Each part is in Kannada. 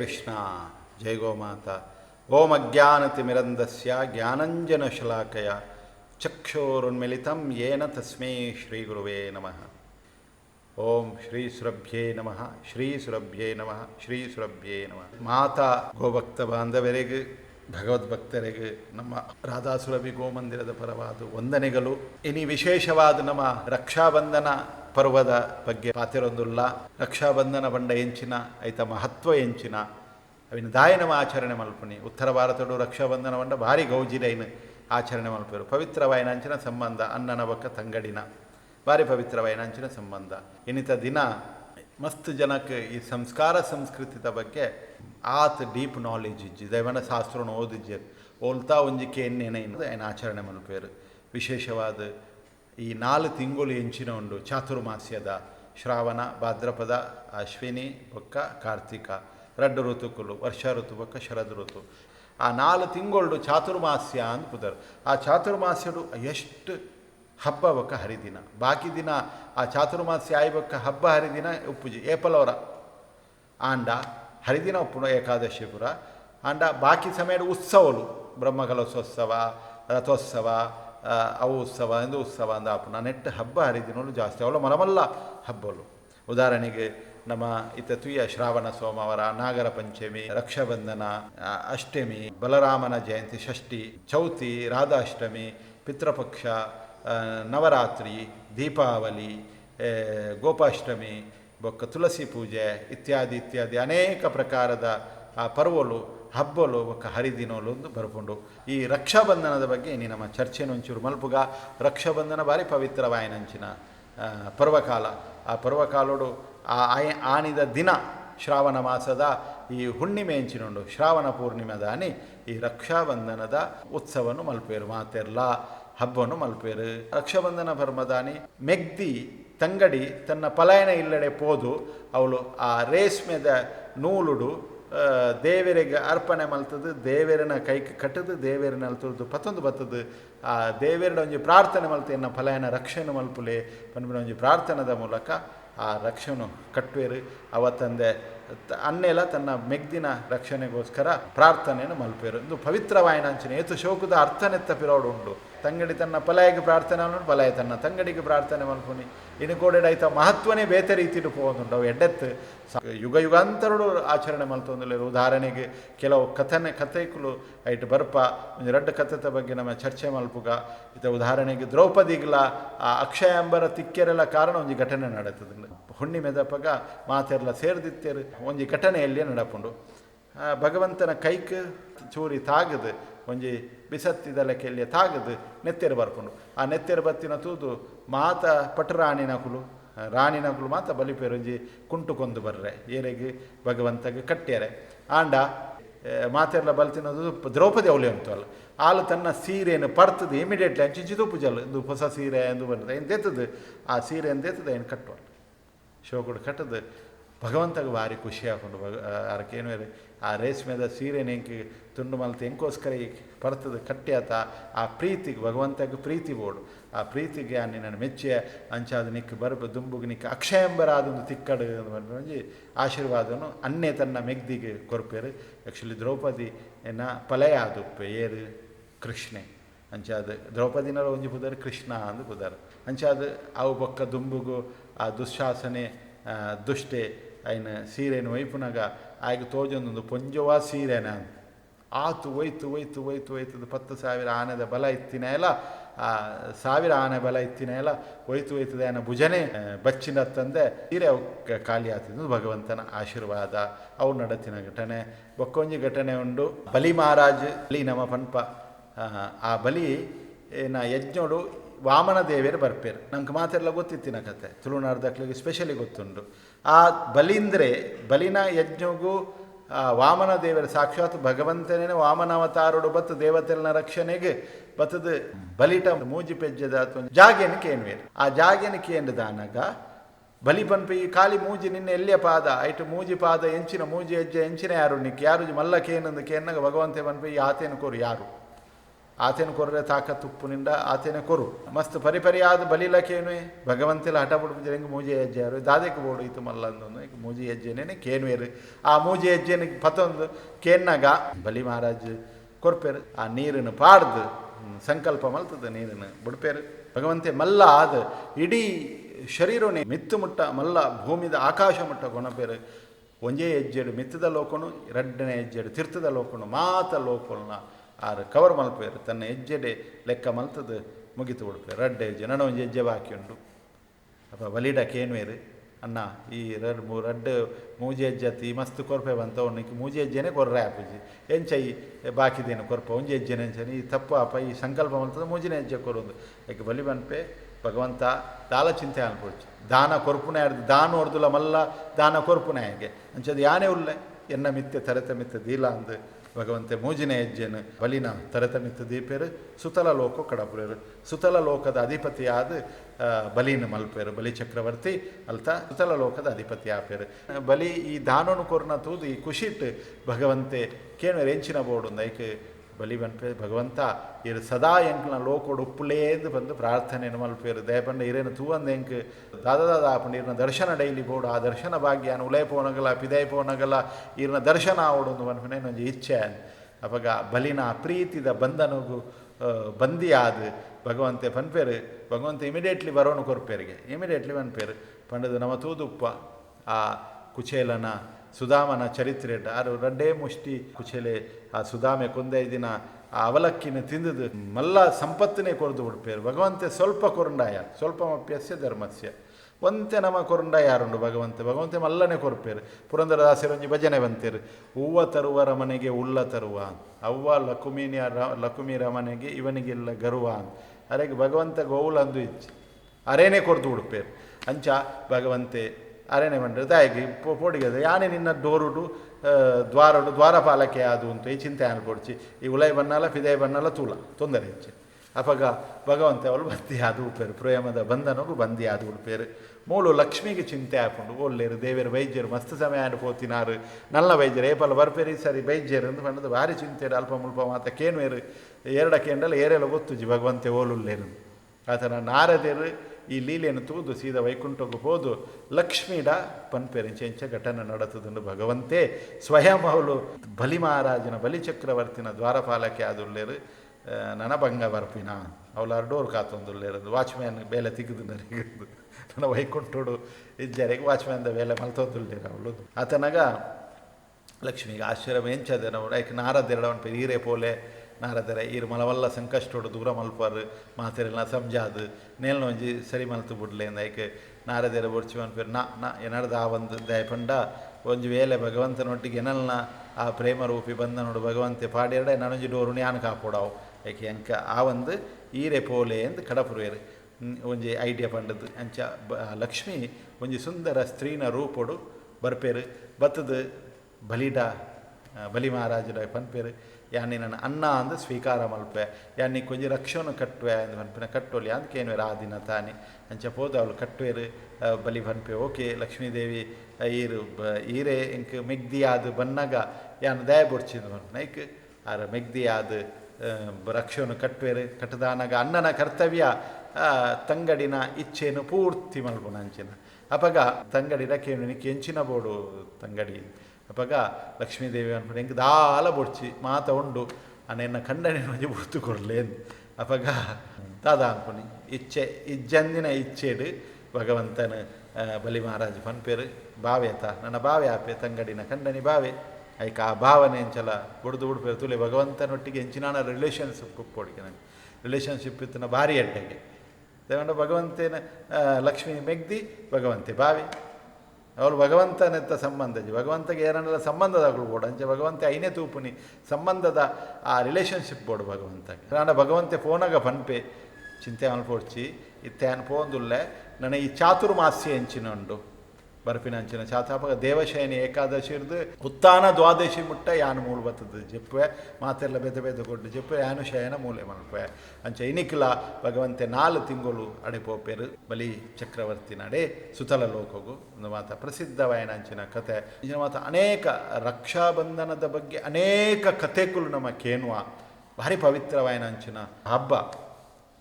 ಕೃಷ್ಣ, ಜೈ ಗೋಮಾತ. ಓಂ ಅಜ್ಞಾನತಿಮಿರಂದಸ್ಯ ಜ್ಞಾನಂಜನಶಲಾಕಯ. ಚಕ್ಷೋರುನ್ಮಿಲಿತಂ ಯೇನ ತಸ್ಮೈ ಶ್ರೀ ಗುರುವೇ ನಮಃ. ಓಂ ಶ್ರೀ ಸುರಭ್ಯೇ ನಮಃ, ಶ್ರೀ ಸುರಭ್ಯೇ ನಮಃ, ಶ್ರೀ ಸುರಭ್ಯೇ ನಮಃ. ಮಾತಾ ಗೋಭಕ್ತ ಬಾಂಧವರಿಗೆ, ಭಗವದ್ಭಕ್ತರಿಗೆ, ನಮ್ಮ ರಾಧಾಸುರಭಿ ಗೋಮಂದಿರದ ಪರವಾದ ವಂದನೆಗಳು. ಇನಿ ವಿಶೇಷವಾದ ನಮ್ಮ ರಕ್ಷಾಬಂಧನ ಪರ್ವದ ಬಗ್ಗೆ ಪಾತಿರೊಂದುಲ್ಲ ರಕ್ಷಾಬಂಧನ ಬಂಡ ಎಂಚಿನ, ಐತ ಮಹತ್ವ ಎಂಚಿನ, ಅವಿನ ದಾಯನವ ಆಚರಣೆ ಮಲ್ಪುನಿ. ಉತ್ತರ ಭಾರತಡು ರಕ್ಷಾಬಂಧನ ಬಂಡ ಭಾರಿ ಗೌಜಿಲೈನ ಆಚರಣೆ ಮಲ್ಪರು ಪವಿತ್ರವಾಯಿನಾಂಚಿನ ಸಂಬಂಧ ಅನ್ನನ ಬಕ್ಕ ತಂಗಡಿನ, ಭಾರಿ ಪವಿತ್ರವಾಯಿನಾಂಚಿನ ಸಂಬಂಧ. ಇನ್ನಿತ ದಿನ ಮಸ್ತ್ ಜನಕ್ಕೆ ಈ ಸಂಸ್ಕಾರ ಸಂಸ್ಕೃತಿದ ಬಗ್ಗೆ ಆತ್ ಡೀಪ್ ನಾಲೆಜ್ ಇಜ್ಜಿ. ದೈವನ ಶಾಸ್ತ್ರನ ಓದಿಜ್ಜರು ಓಲ್ತಾ ಒಂಜಿಕೆ ಎಣ್ಣೆನ ಆಚರಣೆ ಮಲ್ಪರು ವಿಶೇಷವಾದ ಈ ನಾಲ್ ತಿಂಗಳು ಎಂಚಿನ ಉಂಡು ಚಾತುರ್ಮಾಸ್ಯದ ಶ್ರಾವಣ, ಭಾದ್ರಪದ, ಅಶ್ವಿನಿ ಬೊಕ್ಕ ಕಾರ್ತಿಕ, ರಡ್ಡು ಋತುಕುಲು ವರ್ಷ ಋತು ಬೊಕ್ಕ ಶರದ್ ಋತು. ಆ ನಾಲ್ಕು ತಿಂಗಳು ಚಾತುರ್ಮಾಸ್ಯ ಅಂತ ಪುದರ್. ಆ ಚಾತುರ್ಮಾಸ್ಯಡು ಎಷ್ಟು ಹಬ್ಬ ಬೊಕ್ಕ ಹರಿದಿನ. ಬಾಕಿ ದಿನ ಆ ಚಾತುರ್ಮಾಸ್ಯ ಆಯ್ಬೊಕ್ಕ ಹಬ್ಬ ಹರಿದಿನ ಉಪ್ಪುಜಿ ಏಪಲವರ ಆಂಡ ಹರಿದಿನ ಉಪ್ಪು ಏಕಾದಶಿ ಪುರ. ಆಂಡ ಬಾಕಿ ಸಮಯದ ಉತ್ಸವಲು ಬ್ರಹ್ಮಕಲಸೋತ್ಸವ ರಥೋತ್ಸವ ಅವು ಉತ್ಸವ ಎಂದು ಉತ್ಸವ ಅಂದ ಆಪುನ ನೆಟ್ಟು ಹಬ್ಬ ಹರಿದಿನಗಳು ಜಾಸ್ತಿ. ಅವಳು ಮರಮಲ್ಲ ಹಬ್ಬಲು ಉದಾಹರಣೆಗೆ ನಮ್ಮ ಇತ ತುಯ್ಯ ಶ್ರಾವಣ ಸೋಮವಾರ, ನಾಗರ ಪಂಚಮಿ, ರಕ್ಷಾಬಂಧನ ಅಷ್ಟಮಿ, ಬಲರಾಮನ ಜಯಂತಿ, ಷಷ್ಠಿ, ಚೌತಿ, ರಾಧಾಷ್ಟಮಿ, ಪಿತೃಪಕ್ಷ ನವರಾತ್ರಿ, ದೀಪಾವಳಿ ಗೋಪಾಷ್ಟಮಿ, ಬೊಕ್ಕ ತುಳಸಿ ಪೂಜೆ ಇತ್ಯಾದಿ ಇತ್ಯಾದಿ ಅನೇಕ ಪ್ರಕಾರದ ಆ ಪರ್ವಲು ಹಬ್ಬಲು ಬೊಕ್ಕ ಹರಿದಿನೋಲು ಒಂದು ಬರ್ಕೊಂಡು ಈ ರಕ್ಷಾಬಂಧನದ ಬಗ್ಗೆ ನಮ್ಮ ಚರ್ಚೆನ ಒಂಚೂರು ಮಲ್ಪುಗ. ರಕ್ಷಾಬಂಧನ ಭಾರಿ ಪವಿತ್ರವಾಯಿನಂಚಿನ ಪರ್ವಕಾಲ. ಆ ಪರ್ವಕಾಲೋಡು ಆ ಆಯ- ಆನಿದ ದಿನ ಶ್ರಾವಣ ಮಾಸದ ಈ ಹುಣ್ಣಿಮೆ ಎಂಚಿನುಂಡು ಶ್ರಾವಣ ಪೂರ್ಣಿಮೆದಾನಿ ಈ ರಕ್ಷಾಬಂಧನದ ಉತ್ಸವನು ಮಲ್ಪೇರು ಮಾತೆರ್ಲ ಹಬ್ಬನು ಮಲ್ಪೇರು ರಕ್ಷಾಬಂಧನ ಪರ್ಮದಾನಿ ಮೆಗ್ದಿ ತಂಗಡಿ ತನ್ನ ಪಲಾಯನ ಇಲ್ಲಡೆ ಪೋದು. ಅವಳು ಆ ರೇಷ್ಮೆದ ನೂಲುಡು ದೇವರಿಗೆ ಅರ್ಪಣೆ ಮಲ್ತದು ದೇವರನ ಕೈ ಕಟ್ಟದು ದೇವರನ ತುರ್ದು ಪತ್ತೊಂದು ಬತ್ತದು ಆ ದೇವೇರಡ ಒಂಜಿ ಪ್ರಾರ್ಥನೆ ಮಲ್ತು ಎನ್ನ ಏನ ರಕ್ಷಣೆ ಮಲ್ಪುಲೆ ಪನ್ಪಿನ ಒಂಜಿ ಪ್ರಾರ್ಥನದ ಮೂಲಕ ಆ ರಕ್ಷಣೆ ಕಟ್ಟುವೆರು ಅವತ್ತಂದೆ ತಂದೆ ಅನ್ನೆಲ ತನ್ನ ಮೆಗ್ದಿನ ರಕ್ಷಣೆಗೋಸ್ಕರ ಪ್ರಾರ್ಥನೆಯನ್ನು ಮಲ್ಪೇರು ಇದು ಅಂಚನೆ ಏತು ಶೋಕದ ಅರ್ಥನೆತ್ತ ಪಿರೋಡು ಉಂಡು. ತಂಗಡಿ ತನ್ನ ಪಲಾಯಿಗೆ ಪ್ರಾರ್ಥನೆ ಅನ್ನೋದು ಪಲಾಯ ತನ್ನ ತಂಗಡಿಗೆ ಪ್ರಾರ್ಥನೆ ಮಲ್ಪುನಿ ಇನ್ನು ಐತ ಮಹತ್ವನೇ ಬೇತೆ ರೀತಿಡು ಪೋದುಂಡು ಅವು ಎಡ್ಡೆತ್ತು ಯುಗ ಯುಗಾಂತರಡು ಆಚರಣೆ ಮಲ್ತೊಂದುಲ್ಲೆರ್ ಉದಾಹರಣೆಗೆ ಕೆಲವು ಕಥನೆ ಕಥೆಗಳು ಐಟ್ ಬರ್ಪ, ಒಂದು ರಡ್ಡ ಕಥೆತ ಬಗ್ಗೆ ನಮ್ಮ ಚರ್ಚೆ ಮಲ್ಪುಗ ಇತ ಉದಾಹರಣೆಗೆ ದ್ರೌಪದಿಗ್ಲ ಆ ಅಕ್ಷಯಾಂಬರ ತಿಕ್ಕೆರೆಲ್ಲ ಕಾರಣ ಒಂದು ಘಟನೆ ನಡೆತದ ಹುಣ್ಣಿಮೆದಪ್ಪಗ ಮಾತೆರ್ಲ ಒಂದು ಒಂಜಿ ಘಟನೆಯಲ್ಲಿ ನಡಪುಂಡು. ಭಗವಂತನ ಕೈಕ್ ಚೂರಿ ತಾಗದು, ಒಂಜಿ ಬಿಸತ್ತಿದ ಕೆಲ್ಯ ತಾಗದು ನೆತ್ತೆರು ಬರ್ಪುಂಡು ಆ ನೆತ್ತೆರು ಬತ್ತಿನ ತೂದು ಮಾತ ಪಟರಾಣಿನಕುಲು ರಾಣಿನಕುಲು ಮಾತ ಬಲಿಪೇರು ಒಂಜಿ ಕುಂಟು ಕೊಂದು ಬರ್ರೆ, ಏರೆಗೆ ಭಗವಂತಗೆ ಕಟ್ಟ್ಯಾರೆ. ಆಂಡ ಮಾತೆಲ್ಲ ಬಲ್ತಿನದು ದ್ರೌಪದಿ ಅವಳಿ ಉಂಟು ಆಲು ತನ್ನ ಸೀರೆಯನ್ನು ಪಡ್ತದೆ ಇಮಿಡಿಯೇಟ್ಲಿ ಅಂಚಿಚಿದು ಪೂಜಲ್ ಇದು ಹೊಸ ಸೀರೆ ಎಂದು ಬಂದಿದೆ, ಏನು ದೇತದ? ಆ ಸೀರೆ ಏನು ದೇತದ, ಏನು ಕಟ್ಟುವಲ್ಲ ಶೋಕುಡು ಕಟ್ಟದು. ಭಗವಂತಗೆ ಭಾರಿ ಖುಷಿ ಹಾಕೊಂಡು ಭಗ ಅದಕ್ಕೇನು ಇದೆ ಆ ರೇಷ್ಮೆದ ಸೀರೆ ನೆಂಕಿ ತುಂಡು ಮಲ್ತಿ ಎಂಕೋಸ್ಕರ ಈ ಪರ್ತದ ಆತ, ಆ ಪ್ರೀತಿಗೆ, ಭಗವಂತಗೆ ಪ್ರೀತಿ ಬೋಡು. ಆ ಪ್ರೀತಿಗೆ ಆ ನಿನ್ನ ಮೆಚ್ಚೆ ಅಂಚಾದ ನಿಕ್ಕ ಬರ್ಬ ದುಂಬುಗೆ ನಿಕ್ಕ ಅಕ್ಷಯಂಬರಾದೊಂದು ತಿಕ್ಕಡು ಒಂಜಿ ಆಶೀರ್ವಾದನು ಅನ್ನೆ ತನ್ನ ಮೆಗ್ದಿಗೆ ಕೊರ್ಪೇರು. ಆ್ಯಕ್ಚುಲಿ ದ್ರೌಪದಿ ಏನ ಪಲಯ ಆದುಪ್ಪೆ ಏರು ಕೃಷ್ಣೆ. ಅಂಚಾದ ದ್ರೌಪದಿನರ ಒಂಜಿ ಪುದರ್ ಕೃಷ್ಣ ಅಂದು ಪುದರ್. ಅಂಚಾದ ಅವು ಬೊಕ್ಕ ದುಂಬುಗು, ಆ ದುಶ್ಶಾಸನೆ ದುಷ್ಟೆ ಐನ ಸೀರೆನ ವೈಪುನಾಗ ಆಯ್ಕೆ ತೋಜೊಂದೊಂದು ಪೊಂಜವಾ ಸೀರೆನ. ಆತು ಒಯ್ತು ಒಯ್ತು ಒಯ್ತು ಒಯ್ತದ ಪತ್ತು ಸಾವಿರ ಆನೆದ ಬಲ ಇತ್ತಿನ ಎಲ್ಲ ಆ ಸಾವಿರ ಆನೆ ಬಲ ಇತ್ತಿನ ಎಲ್ಲ ಒಯ್ತು ಒಯ್ತದೆ ಅನ್ನೋ ಭುಜನೆ ಬಚ್ಚಿನ ತಂದೆ ಸೀರೆ ಖಾಲಿ ಆತಿದ್ದು ಭಗವಂತನ ಆಶೀರ್ವಾದ. ಅವು ನಡತಿನ ಘಟನೆ. ಬೊಕ್ಕೊಂಜಿ ಘಟನೆ ಉಂಡು. ಬಲಿ ಮಹಾರಾಜ್ ಬಲಿ ನಮ್ಮ ಪನ್ಪ ಆ, ಬಲಿ ಏನ ಯಜ್ಞೋಡು ವಾಮನ ದೇವಿಯರು ಬರ್ಪೇರು. ನಂಗೆ ಮಾತೆಲ್ಲ ಗೊತ್ತಿತ್ತಿನ ಕತೆ. ತುಳುನಾಡ್ದಕ್ಳಿಗೆ ಸ್ಪೆಷಲಿ ಗೊತ್ತುಂಡು. ಆ ಬಲಿಂದ್ರೆ, ಬಲಿನ ಯಜ್ಞಗೂ ವಾಮನ ದೇವರ, ಸಾಕ್ಷಾತ್ ಭಗವಂತನೇ ವಾಮನಾವತಾರುಡು ಬತ್ತು ದೇವತೆಲ್ನ ರಕ್ಷಣೆಗೆ ಬತ್ತದು ಬಲಿಟ ಮೂಜಿ ಪೆಜ್ಜದ ಜಾಗೇನು ಕೇನ್ವೇರು ಆ ಜಾಗೇನು ಕೇಂದ್ರದಾನಾಗ ಬಲಿ ಪಂಪಿ ಈ ಖಾಲಿ ಮೂಜಿ ನಿನ್ನೆ ಎಲ್ಲಿಯ ಪಾದ? ಐಟು ಮೂಜಿ ಪಾದ ಎಂಚಿನ, ಮೂಜಿ ಹೆಜ್ಜೆ ಎಂಚಿನ ಯಾರು? ನಿಕ್ ಯಾರು ಮಲ್ಲ ಕೇನಂದು ಕೇನಾಗ ಭಗವಂತೆ ಪನ್ಪಿ ಆತೇನು ಕೋರು ಯಾರು? ಆತೇನು ಕೊರ್ರೆ ತಾಕ ತುಪ್ಪುನಿಂದ ಆತೇನೆ ಕೊರು. ಮಸ್ತ್ ಪರಿಪರಿಯಾದ ಬಲಿಲಕೇನು ಭಗವಂತಿಲ ಹಠ ಬಿಡ್ಬಿಟ್ಟು ಹೆಂಗೆ ಮೂಜೆ ಹೆಜ್ಜೆಯಾರು ದಾದಕ್ಕೆ ಬೋಡು ಇತ್ತು ಮಲ್ಲಂದೊಂದು ಈಗ ಮೂಜಿ ಹೆಜ್ಜೆನೇ ಕೇನ್ವೇರು ಆ ಮೂಜಿ ಹೆಜ್ಜೆನ ಪತೊಂದು ಕೇನ್ನಾಗ ಬಲಿ ಮಹಾರಾಜ್ ಕೊರ್ಪೇರು ಆ ನೀರನ್ನು ಪಾಡ್ದು ಸಂಕಲ್ಪ ಮಲ್ತದ ನೀರನ್ನು ಬಿಡ್ಪೇರು. ಭಗವಂತೆ ಮಲ್ಲ ಆದ ಇಡೀ ಶರೀರನೇ ಮಿತ್ತು ಮುಟ್ಟ ಮಲ್ಲ ಭೂಮಿದ ಆಕಾಶ ಮುಟ್ಟ ಗೊಣಪೇರು. ಒಂಜೇ ಹೆಜ್ಜೆಡು ಮಿತ್ತದ ಲೋಕನು, ಎರಡನೇ ಹೆಜ್ಜೆಡು ತೀರ್ಥದ ಲೋಕನು, ಮಾತ ಲೋಕಲ್ನ ಆರು ಕವರ್ ಮಲ್ಪೇರು ತನ್ನ ಹೆಜ್ಜೆಡೆ ಲೆಕ್ಕ ಮಲ್ತದ ಮುಗಿತು ಬಿಡ್ಪೇರು ರಡ್ಡೆ ಹೆಜ್ಜೆ ನಡ ಒಂಜಿ ಹೆಜ್ಜೆ ಬಾಕಿ ಉಂಡು ಅಪ್ಪ ಬಲಿಡ ಕೇನ್ವೇರು ಅನ್ನ ಈ ರಡ್ ಮೂ ರಡ್ ಮೂಜೆ ಹೆಜ್ಜತಿ ಈ ಮಸ್ತ್ ಕೊರ್ಪೆ ಬಂತ ಅವನಿಗೆ ಮೂಜೆ ಹೆಜ್ಜೆನೇ ಕೊರ್ರೆ ಆಪುಜಿ ಎಂಚೈ ಬಾಕಿದೇನು ಕೊರ್ಪ, ಒಂಜಿ ಹೆಜ್ಜೆನೆ ಎಂಚನೆ, ಈ ತಪ್ಪು ಅಪ್ಪ ಈ ಸಂಕಲ್ಪ ಮಲ್ತದ ಮೂಜಿನ ಹೆಜ್ಜೆ ಕೊರೊಂದು ಯಾಕೆ ಬಲಿ ಬನ್ಪೆ ಭಗವಂತ ದಾಲ ಚಿಂತೆ ಅನ್ಕೊಳ್ಚಿ. ದಾನ ಕೊರ್ಪುನೆ ಆಡ್ದು, ದಾನ ಹೊರ್ದುಲ ಮಲ್ಲ, ದಾನ ಕೊರ್ಪುನೆ ಹೇಗೆ. ಅಂಚದು ಯಾನೇ ಉಲ್ಲೆ, ಎನ್ನ ಮಿತ್ತೆ, ತರತೆ ಮಿತ್ತೆ, ದೀಲ ಅಂದು ಭಗವಂತೆ ಮೋಜಿನ ಹೆಜ್ಜೆನು ಬಲಿನ ತರತಮಿತ್ತು ದೀಪೇರು ಸುತಲ ಲೋಕ ಕಡಪುರೇರು. ಸುತಲ ಲೋಕದ ಅಧಿಪತಿಯಾದ ಬಲಿನ ಮಲ್ಪೇರು ಬಲಿ ಚಕ್ರವರ್ತಿ ಅಲ್ತ ಸುತಲ ಲೋಕದ ಅಧಿಪತಿ ಆಪೇರು ಬಲಿ ಈ ದಾನೋನು ಕೊರ್ನ ತೂದು ಈ ಖುಷಿಟ್ಟು ಭಗವಂತೆ ಕೇಣು ರೆಂಚಿನ ಬೋಡು ಐಕ್ ಬಲಿ ಬನ್ಪೆ ಭಗವಂತ ಇರು ಸದಾ ಎಂಕ್ಲ ಲೋಕೋಡು ಉಪ್ಪುಲೇಂದು ಬಂದು ಪ್ರಾರ್ಥನೆ ಮಲ್ಪೇರು. ದಯಪಂಡ ಇರೇನು ತೂವಂದು ಎಂಕ್, ದಾದ ದಾದ ಆಪಂಡ ಇರ್ನ ದರ್ಶನ ಡೈಲಿ ಬೋಡು. ಆ ದರ್ಶನ ಭಾಗ್ಯಾನ ಉಲಯ ಪೋನಗಲ ಪಿದಯ ಪೋನಗಲ, ಇರ್ನ ದರ್ಶನ ಆವೊಂದು ಮನ್ಪನೆ ಒಂಜಿ ಇಚ್ಛೆ ಅಪಗ ಬಲಿನ ಪ್ರೀತಿದ ಬಂಧನಗು ಬಂದಿ ಆದ್ ಭಗವಂತೆ ಪನ್ಪೇರು ಭಗವಂತ ಇಮಿಡಿಯೇಟ್ಲಿ ಬರೋನು ಕೊರ್ಪೇರಿಗೆ. ಇಮಿಡಿಯೇಟ್ಲಿ ಪನ್ಪೇರು ಪಂಡದು ನಮ್ಮ ತೂದುಪ್ಪ ಆ ಕುಚೇಲನ ಸುಧಾಮನ ಚರಿತ್ರೆ ಆರು ರಡ್ಡೇ ಮುಷ್ಟಿ ಕುಚೆಲೆ ಆ ಸುಧಾಮೆ ಕೊಂದೇ ದಿನ ಆ ಅವಲಕ್ಕಿನ ತಿಂದದು ಮಲ್ಲ ಸಂಪತ್ತನೇ ಕೊರ್ದು ಉಡ್ಪೇರು ಭಗವಂತೆ ಸ್ವಲ್ಪ ಕೊರಂಡಾಯ, ಸ್ವಲ್ಪ ಮಪ್ಯಸ್ಯ ಧರ್ಮಸ್ಯ. ಒಂತೆ ನಮ ಕೊರಂಡ ಯಾರುಂಡು ಭಗವಂತ? ಭಗವಂತೆ ಮಲ್ಲನೆ ಕೊರ್ಪೇರು. ಪುರಂದರದಾಸರೊಂಜಿ ಭಜನೆ ಬಂತೇರು. ಹೂವ ತರುವರ ಮನೆಗೆ ಉಳ್ಳ ತರುವ. ಅವ್ವ ಲಕುಮಿನಿಯ ರ ಲಕುಮಿರ ಮನೆಗೆ ಇವನಿಗೆಲ್ಲ ಗರುವ. ಅಂತ ಅರೆಗೆ ಭಗವಂತ ಗೋವುಲಂದು ಇಚ್ಚಿ. ಅರೇನೆ ಕೊರ್ದು ಉಡುಪೇರು ಅಂಚ ಭಗವಂತೆ ಮಂಡ್ರೆ ತಾಯಿಗೆ ಪೊ ಪೋಡಿಗದ ಯಾನೆ ನಿನ್ನ ಡೋರುಡು ದ್ವಾರಡು ದ್ವಾರಪಾಲಕೆ ಆದು ಅಂತ ಈ ಚಿಂತೆ ಅನ್ಕೊಡ್ಚಿ ಈ ಉಲೈ ಬಣ್ಣಲ್ಲ ಫಿದಯ ಬಣ್ಣಲ್ಲ ತೂಲ. ತೊಂದರೆ ಹೆಚ್ಚು. ಅಪಗ ಭಗವಂತ ಅವಳು ಬಂದಿ ಆದು ಉಪೇರು ಪ್ರೇಮದ ಬಂಧನಗೂ ಬಂದಿ ಆದು ಉಡುಪೇರು ಮೂಲು ಲಕ್ಷ್ಮಿಗೆ ಚಿಂತೆ ಹಾಕೊಂಡು ಒಳ್ಳೆರು ದೇವರ ವೈದ್ಯರು, ಮಸ್ತ್ ಸಮಯ ಅನುಭೋತಿನಾರು ನಲ್ಲ ವೈದ್ಯರು ಏಪಲ ಬರ್ಪೇರಿ, ಸರಿ, ವೈದ್ಯರು ಅಂತ ಬಂದದ್ದು ಭಾರಿ ಚಿಂತೆ ಅಲ್ಪ ಮುಲ್ಪ ಮಾತ ಕೇನ್ವೇರು ಎರಡ ಕೇಂಡಲ್ಲ ಏರೆಲ್ಲ ಗೊತ್ತುಜಿ ಭಗವಂತೆ ಓಲುಲ್ಲೇರು. ಆತನ ನಾರದೇರು ಈ ಲೀಲೆಯನ್ನು ತೂದು ಸೀದಾ ವೈಕುಂಠಕ್ಕೆ ಹೋದು ಲಕ್ಷ್ಮೀಡ ಪನ್ಪೇರಿ ಚೆಂಚ ಘಟನೆ ನಡೆತದನ್ನು ಭಗವಂತೆ ಸ್ವಯಂ ಅವಳು ಬಲಿ ಮಹಾರಾಜನ ಬಲಿ ಚಕ್ರವರ್ತಿನ ದ್ವಾರಪಾಲಕ್ಕೆ ಆದುಲ್ಲೇರು ಆ, ನನ್ನ ಭಂಗ ಬರ್ಪಿನ ಅವಳು ಡೋರ್ ಕಾತೊಂದುಳ್ಳೇರದು ವಾಚ್ಮ್ಯಾನ್ ಬೇಲೆ ತೆಗೆದು ನರಿಗಿದ್ದು ನನ್ನ ವೈಕುಂಠೋಡು ಇಜ್ಜರಿಗೆ ವಾಚ್ಮ್ಯಾನ್ದ ಬೇಲೆ ಮಲ್ತೊಂದುಳ್ಳೇರು ಅವಳು. ಆತನಾಗ ಲಕ್ಷ್ಮಿಗೆ ಆಶ್ಚರ್ಯ ಮೆಂಚದೆ ನಾವು ಲೈಕ್ ನಾರದೆರಡವನ್ ಈರೆ ಪೋಲೆ ನಾರದೆರೆ ಈರು ಮಲವಲ್ಲ ಸಂಕಷ್ಟೋಡು ದೂರ ಮಲ್ಪಾರು ಮಾತೆರೆಲ್ಲ ಸಂಜಾದು ನೇಲ್ನ ಒಂಜಿ ಸರಿ ಮಲ್ತು ಬಿಡ್ಲೆ ಲೈಕ್ ನಾರದೆರೆ ಬೊಡ್ಚಿ ಪೇರು ನಾ ನಾ ಏನಡ್ದ ಆ ಒಂದು ದಯಪಂಡ ಒಂಜಿ ವೇಳೆ ಭಗವಂತನೊಟ್ಟಿಗೆ ಎನಲ್ನ ಆ ಪ್ರೇಮ ರೂಪಿ ಬಂದನೋಡು ಭಗವಂತೆ ಪಾಡಿಯರಡೆ ನನೊಂಜಿ ಡೋರು ನ್ಯಾನ್ ಕಾಪೋಡಾವು. ಏಕೆ ಎಂಕ ಆ ಒಂದು ಈರೆ ಪೋಲೆ ಎಂದು ಕಡಪುರುವೇರು ಹ್ಮ್, ಒಂಜಿ ಐಡಿಯಾ ಪಂಡದು ಅಂಚ ಲಕ್ಷ್ಮಿ ಒಂಜಿ ಸುಂದರ ಸ್ತ್ರೀನ ರೂಪೊಡು ಬರ್ಪೇರು. ಬತ್ತದು ಬಲಿಡ ಬಲಿ ಮಹಾರಾಜರ ಪನ್ಪೇರು. ಯಾನಿ ನನ್ನ ಅನ್ನ ಅಂದು ಸ್ವೀಕಾರ ಮಲ್ಪೆ. ಯಾನಿ ಕೊಂಚ ರಕ್ಷಣೆ ಕಟ್ಟುವೆ ಅಂದು ಮನ್ಪಿನ ಕಟ್ಟೋಲಿ ಅಂದ್ ಕೇನ್ವೇರು ಆ ದಿನ ತಾನೆ. ಅಂಚ ಪೋದು ಅವಳು ಕಟ್ಟುವೆರು ಬಲಿ ಬನ್ಪೆ ಓಕೆ, ಲಕ್ಷ್ಮೀದೇವಿ ದೇವಿ ಈರು, ಬ, ಈರೆ ಮೆಗ್ದಿ ಆದು ಬನ್ನಗ ಯಾನು ದಯ ಬೊಡ್ಚಿಂದು ಪನ್ಪು ಐಕ್ ಆರ ಮೆಗ್ದಿ ಆದು ರಕ್ಷಣೆ ಕಟ್ಟುವೆರು ಕಟ್ಟದಾನಾಗ ಅನ್ನನ ಕರ್ತವ್ಯ ತಂಗಡಿನ ಇಚ್ಛೆಯನ್ನು ಪೂರ್ತಿ ಮಲ್ಪುನ ಅಂಚಿನ. ಅಪಗ ತಂಗಡಿನ ಕೇಳಿ ಎಂಚಿನ ಬೋಡು ತಂಗಡಿ. ಅಪಗ ಲಕ್ಷ್ಮೀದೇವಿ ಅನ್ಕೊಂಡು ಹೆಂಗೆ ದಾಲ ಬೊಡ್ಚಿ, ಮಾತ ಉಂಡು ಅನ್ನ ಕಂಡನೆ ಒಂಜಿ ಬುಡ್ತು ಕೊಡ್ಲೇನು ಅಪಗ ದಾದ ಅನ್ಕೊಂಡು, ಇಚ್ಛೆ, ಇಜ್ಜಂದಿನ ಇಚ್ಛೆಡು ಭಗವಂತನ ಬಲಿ ಮಹಾರಾಜ ಪನ್ಪೇರು ಬಾವೆತ ನನ್ನ ಬಾವೆ ಆಪೆ ತಂಗಡಿನ ಕಂಡನಿ ಬಾವೆ ಐಕ ಆ ಭಾವನೆ ಎಂಚಲ ಬುಡ್ದು ಬುಡ್ಪೇರು ತುಲೆ ಭಗವಂತನೊಟ್ಟಿಗೆ ಎಂಚಿನಾನ ರಿಲೇಷನ್ಶಿಪ್ ಕುಪ್ಪೊಡಿಗೆ ನನಗೆ ರಿಲೇಷನ್ಶಿಪ್ ಇತ್ತು ಭಾರಿ ಅಡ್ಡೆಗೆ ದೇವಂಡ ಭಗವಂತನ ಲಕ್ಷ್ಮಿ ಮೆಗ್ದಿ, ಭಗವಂತೆ ಬಾವಿ ಅವಳು ಭಗವಂತನೆತ್ತ ಸಂಬಂಧ ಜಿ. ಭಗವಂತಗೆ ಏನನ್ನೆಲ್ಲ ಸಂಬಂಧದಾಗಳು ಬೋಡು ಅಂಚೆ ಭಗವಂತ ಐನೇ ತೂಪುನಿ ಸಂಬಂಧದ ಆ ರಿಲೇಷನ್ಶಿಪ್ ಬೋಡು ಭಗವಂತಗೆ. ನಾನು ಭಗವಂತೆ ಫೋನಾಗ ಪನ್ಪೆ ಚಿಂತೆ ಅನ್ಪೋಡ್ಚಿ ಇತ್ತೆ ಅನ್ಪೋಂದುಲ್ಲೆ ನನಗೆ ಈ ಚಾತುರ್ಮಾಸ್ಯ ಎಂಚಿನ ಉಂಡು ಬರ್ಪಿನ ಶಾತಾಪಕ ದೇವಶಯನಿ ಏಕಾದಶಿ ಇರ್ದು ಉತ್ತಾನ ದ್ವಾದಶಿ ಮುಟ್ಟ ಯಾನು ಮೂಳು ಬರ್ತದೆ ಜಪ್ಪೆ ಮಾತೆಲ್ಲ ಬೆದ ಬೆದ ಕೊಟ್ಟು ಜಪ್ಪೆ ಯಾನು ಶಯನ ಮೂಲೆ ಮಲ್ಪೆ. ಅಂಚ ಇನಿಕ್ಲ ಭಗವಂತೆ ನಾಲ್ಕು ತಿಂಗಳು ಅಡೆಪೋಪೆರು, ಬಲಿ ಚಕ್ರವರ್ತಿ ನಡೆ ಸುತಲ ಲೋಕಗು. ಒಂದು ಮಾತ ಪ್ರಸಿದ್ಧವಾಯಿನ ಅಂಚಿನ ಕತೆ. ಇಂಚಿನ ಮಾತ ಅನೇಕ ರಕ್ಷಾಬಂಧನದ ಬಗ್ಗೆ ಅನೇಕ ಕಥೆಗಳು ನಮ್ಮ ಕೇನುವ. ಭಾರಿ ಪವಿತ್ರವಾಯಿನ ಅಂಚಿನ ಹಬ್ಬ.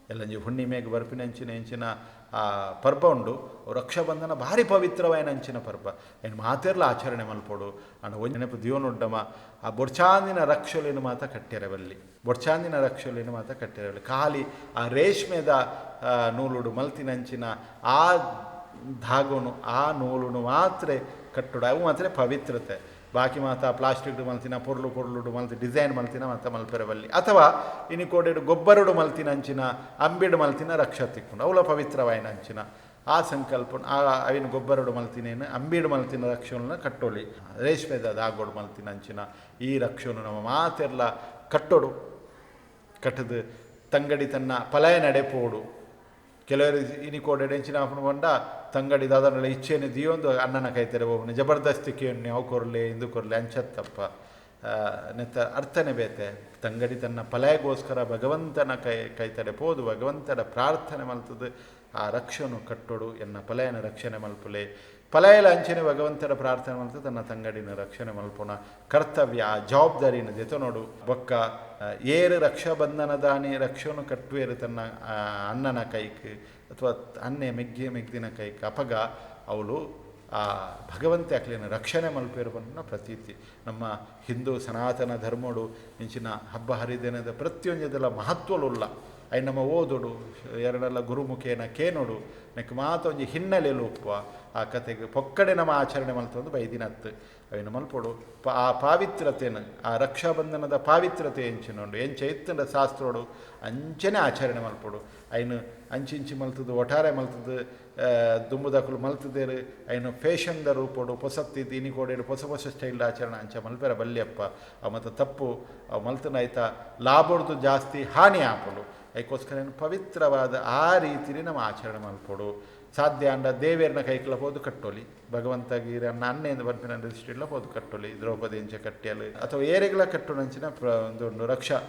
ಎಲ್ಲಂಜಿ ಹುಣ್ಣಿಮೆಗೆ ಬರ್ಪಿನಂಚಿನ ಎಂಚಿನ ಆ ಪರ್ಬ ಉಂಡು. ರಕ್ಷಾಬಂಧನ ಭಾರಿ ಪವಿತ್ರವಾಯಿನ ಅಂಚಿನ ಪರ್ಬ. ಏನು ಮಾತೆರ್ಲ ಆಚರಣೆ ಮಲ್ಪೋಡು. ಅಂಡ್ ಒಂದು ನೆನಪು ದಿಯೋನುಡ್ಡಮ ಆ ಬೊಡ್ಚಾಂದಿನ ರಕ್ಷಲಿನ ಮಾತ ಕಟ್ಟಿರವಲ್ಲಿ ಬೊಡ್ಚಾಂದಿನ ರಕ್ಷಲಿನ ಮಾತ ಕಟ್ಟಿರವಲ್ಲಿ ಖಾಲಿ ಆ ರೇಷ್ಮೆದ ನೂಲುಡು ಮಲ್ತಿನಂಚಿನ ಆ ಧಾಗುನು, ಆ ನೂಲುನು ಮಾತ್ರ ಕಟ್ಟುಡ. ಅವು ಮಾತ್ರ ಪವಿತ್ರತೆ. ಬಾಕಿ ಮಾತ ಪ್ಲಾಸ್ಟಿಕ್ ಮಲ್ತಿನ, ಪೊರ್ಲು ಪೊರ್ಲುಡು ಮಲ್ತಿ ಡಿಸೈನ್ ಮಲ್ತಿನ ಮಾತ ಮಲ್ಪೆರವಲ್ಲಿ. ಅಥವಾ ಇನಿ ಕೋಡೆಡು ಗೊಬ್ಬರಡು ಮಲ್ತಿನ ಅಂಚಿನ ಅಂಬಿಡು ಮಲ್ತಿನ ರಕ್ಷ ತಿಕ್ಕುಂಡು ಅವಳ ಪವಿತ್ರವಾಯಿನ ಅಂಚಿನ. ಆ ಸಂಕಲ್ಪ, ಆ ಅವಿನ ಗೊಬ್ಬರಡು ಮಲ್ತಿನೇನು ಅಂಬಿಡು ಮಲ್ತಿನ ರಕ್ಷಣನ ಕಟ್ಟೋಳಿ ರೇಷ್ಮೆದ ದಾಗೋಡು ಮಲ್ತಿನ ಅಂಚಿನ, ಈ ರಕ್ಷಣು ನಮ್ಮ ಮಾತೆಲ್ಲ ಕಟ್ಟೋಡು. ಕಟ್ಟದು ತಂಗಡಿ ತನ್ನ ಪಲಯ ನಡೆಪೋಡು. ಕೆಲವರು ಇನಿ ಕೋಡೆ ಎಂಚಿನ ಪಂಡ ತಂಗಡಿ ದಾದನಲ್ಲ ಇಚ್ಛೆನೆ ದಿಯೊಂದು ಅಣ್ಣನ ಕೈತರೆ ಹೋಗ್ನೆ ಜಬರ್ದಸ್ತಿ ಕೇಳಿ ಅವು ಕೊರಲೆ, ಇಂದು ಕೊರಲೆ, ಅಂಚತ್ತಪ್ಪ. ನೆತ್ತ ಅರ್ಥನೆ ಬೇತೆ. ತಂಗಡಿ ತನ್ನ ಪಲಯಗೋಸ್ಕರ ಭಗವಂತನ ಕೈ, ಕೈತಡೆ ಪೋದು, ಭಗವಂತನ ಪ್ರಾರ್ಥನೆ ಮಲ್ತದು, ಆ ರಕ್ಷನು ಕಟ್ಟೊಡು ಎನ್ನ ಪಲಯನ ರಕ್ಷಣೆ ಮಲ್ಪುಲೆ. ಫಲಯಲ ಅಂಚನೆ ಭಗವಂತನ ಪ್ರಾರ್ಥನೆ ಮಲ್ತು, ತನ್ನ ತಂಗಡಿನ ರಕ್ಷಣೆ ಮಲ್ಪೋಣ ಕರ್ತವ್ಯ, ಆ ಜವಾಬ್ದಾರಿನ ಜೊತೆ ನೋಡು. ಬೊಕ್ಕ ಏರು ರಕ್ಷಾಬಂಧನದಾನಿ ರಕ್ಷನು ಕಟ್ಟುವೇರು ತನ್ನ ಅನ್ನನ ಕೈಕ್, ಅಥವಾ ಅನ್ನೆ ಮೆಗ್ಗಿ ಮೆಗ್ದಿನ ಕೈಕ್ ಅಪಗ ಅವಳು ಆ ಭಗವಂತ ಅಕ್ಲಿನ ರಕ್ಷಣೆ ಮಲ್ಪಿರುವನ್ನ ಪ್ರತೀತಿ. ನಮ್ಮ ಹಿಂದೂ ಸನಾತನ ಧರ್ಮಡು ಇಂಚಿನ ಹಬ್ಬ ಹರಿದಿನದ ಪ್ರತಿಯೊಂದೆಲ್ಲ ಮಹತ್ವಲುಲ್ಲ ಐ ನಮ್ಮ ಓದುಡು, ಎರಡೆಲ್ಲ ಗುರುಮುಖೇನ ಕೇನೋಡು, ನೆಕ್ ಮಾತ ಒಂಜಿ ಹಿನ್ನೆಲೆಲು ಉಪ್ಪುವ ಆ ಕತೆಗೆ ಪೊಕ್ಕಡೆ ನಮ್ಮ ಆಚರಣೆ ಮಲ್ತೊಂದು ಬೈದಿನತ್ತು ಅವಿನ ಮಲ್ಪೊಡು, ಪ ಆ ಪಾವಿತ್ರತೆನ ಆ ರಕ್ಷಾಬಂಧನದ ಪಾವಿತ್ರತೆ ಎಂಚಿನೊಂಡು ಎಂಚ ಎತ್ತಿನ ಶಾಸ್ತ್ರೋಡು ಅಂಚನೆ ಆಚರಣೆ ಮಲ್ಪೊಡು. ಅಯ್ನು ಅಂಚಿಂಚಿ ಮಲ್ತದ್ದು ಒಟ್ಟಾರೆ ಮಲ್ತದು ದುಂಬುದಕುಲು ಮಲ್ತದೇರು ಅಯ್ನು ಫೇಷನ್ದ ರೂಪೋಡು, ಪೊಸತ್ತಿ ಇನಿ ಕೋಡೇಡು ಹೊಸ ಹೊಸ ಸ್ಟೈಲ್ ಆಚರಣೆ ಅಂಚ ಮಲ್ಪೆರ ಬಲ್ಯಪ್ಪ ಮತ್ತು ತಪ್ಪು ಮಲ್ತನ ಆಯ್ತಾ ಲಾಭಡ್ದು ಜಾಸ್ತಿ ಹಾನಿ ಆಪಲು. ಅದಕ್ಕೋಸ್ಕರ ಪವಿತ್ರವಾದ ಆ ರೀತಿಲಿ ನಮ್ಮ ಆಚರಣೆ ಮಲ್ಪೊಡು. ಸಾಧ್ಯ ಅಂಡ ದೇವೇರನ ಕೈಕಲ ಹೋದು ಕಟ್ಟೋಲಿ. ಭಗವಂತ ಗೀರ ಅನ್ನ ಅನ್ನೆಂದು ಬರ್ಪಿನ ದೃಷ್ಟಿಲ್ಲ ಹೋದು ಕಟ್ಟೋಲಿ. ದ್ರೌಪದಿ ಇಂಚ ಕಟ್ಟಿಯಲು. ಅಥವಾ ಏರೆಗಳ ಅಂಚಿನ ಪ್ರ ಒಂದು ರಕ್ಷಾ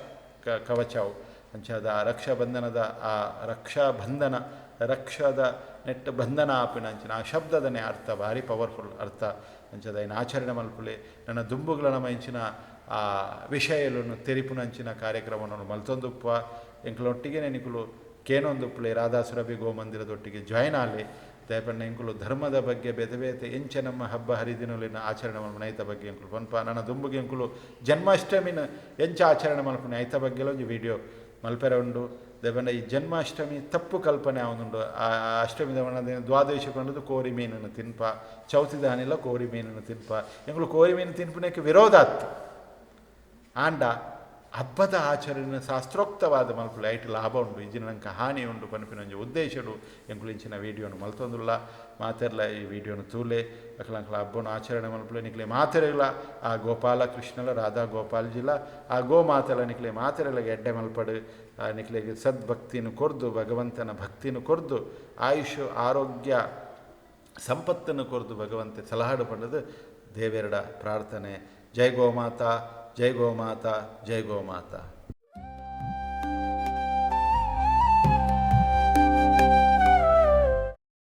ಕವಚವು. ಅಂಚಾದ ಆ ರಕ್ಷಾಬಂಧನದ ಆ ರಕ್ಷಾಬಂಧನ ರಕ್ಷದ ನೆಟ್ ಬಂಧನ ಆಪಿನ ಅಂಚಿನ ಆ ಶಬ್ದದನೇ ಅರ್ಥ, ಭಾರಿ ಪವರ್ಫುಲ್ ಅರ್ಥ ಅಂಚದ ಏನು ಆಚರಣೆ ಮಲ್ಪುಲೆ. ನನ್ನ ದುಂಬುಗಳ ಇಂಚಿನ ಆ ವಿಷಯಲನ್ನು ತೆರಿಪುನಂಚಿನ ಕಾರ್ಯಕ್ರಮವನ್ನು ಮಲ್ತೊಂದುಪ್ಪ. ಎಂಕಲೊಟ್ಟಿಗೆ ನೆನಕುಲು ಕೇನೊಂದುಪ್ಪಲೆ ರಾಧಾ ಸುರಭಿ ಗೋಮಂದಿರದೊಟ್ಟಿಗೆ ಜಾಯ್ನ್ ಆಲೆ. ದಯಪಣ್ಣ ಎಂಕುಲು ಧರ್ಮದ ಬಗ್ಗೆ ಬೇತೆ ಬೇತೆ ಎಂಚ ನಮ್ಮ ಹಬ್ಬ ಹರಿದಿನಲಿನ ಆಚರಣೆ ಮಲ್ಪನ ಐತ ಬಗ್ಗೆ ಎಂಕುಲು ಪನ್ಪ. ನನ್ನ ದುಂಬುಗೆ ಎಂಕುಲು ಜನ್ಮಾಷ್ಟಮಿನ ಎಂಚ ಆಚರಣೆ ಮಲ್ಪನೆ. ಐತ ಬಗ್ಗೆಲ್ಲ ಒಂದು ವಿಡಿಯೋ ಮಲ್ಪೆರ ಉಂಡು ದಯಪಂಡ ಈ ಜನ್ಮಾಷ್ಟಮಿ ತಪ್ಪು ಕಲ್ಪನೆ ಅವನುಂಡು ಆ ಅಷ್ಟಮಿ ದವನದ ದ್ವಾದೇಶ ಕೊಂಡದು ಕೋರಿ ಮೀನನ್ನು ತಿನ್ಪ. ಚೌತಿ ದಾನಿಲ್ಲ ಕೋರಿ ಮೀನನ್ನು ತಿನ್ಪ. ಎಂಗಳು ಕೋರಿ ಮೀನು ತಿನ್ಪನೇಕೆ ವಿರೋಧ ಆತ್ತು. ಆಂಡ ಹಬ್ಬದ ಆಚರಣೆ ಶಾಸ್ತ್ರೋಕ್ತವಾದ ಮಲ್ಪುಲು ಐಟ್ ಲಾಭ ಉಂಡು ಇಜಿನ ನಂಗೆ ಹಾನಿ ಉಂಡು ಪನ್ಪಿನ ಒಂಜಿ ಉದ್ದೇಶಡು ಎಂಕುಲಿಂಚಿನ ವೀಡಿಯೋನು ಮಲ್ತೊಂದುಲ್ಲ, ಮಾತೆರ್ಲ ಈ ವಿಡಿಯೋನು ತೂಲೆ ಅಕಲಂಕಲ ಹಬ್ಬನ ಆಚರಣೆ ಮಲ್ಪುಲೆ, ನಿಕ್ಲೆ ಮಾತೆರೆಗಳ ಆ ಗೋಪಾಲ ಕೃಷ್ಣಲ, ರಾಧಾ ಗೋಪಾಲ್ಜಿಲ, ಆ ಗೋ ಮಾತೆಲ ನಿಕ್ಲೆ ಮಾತೆರೆಲ ಎಡ್ಡೆ ಮಲ್ಪಡು, ಆ ನಿಕ್ಲೆಗೆ ಸದ್ಭಕ್ತಿನು ಕೊರ್ದು, ಭಗವಂತನ ಭಕ್ತಿಯನ್ನು ಕೊರ್ದು ಆಯುಷ್ ಆರೋಗ್ಯ ಸಂಪತ್ತನ್ನು ಕೊರ್ದು ಭಗವಂತ ಸಲಹಾಡು ಪಡೆದು ದೇವೆರಡ ಪ್ರಾರ್ಥನೆ. ಜೈ ಗೋಮಾತಾ ಜೈ ಗೋಮಾತಾ ಜೈ ಗೋಮಾತಾ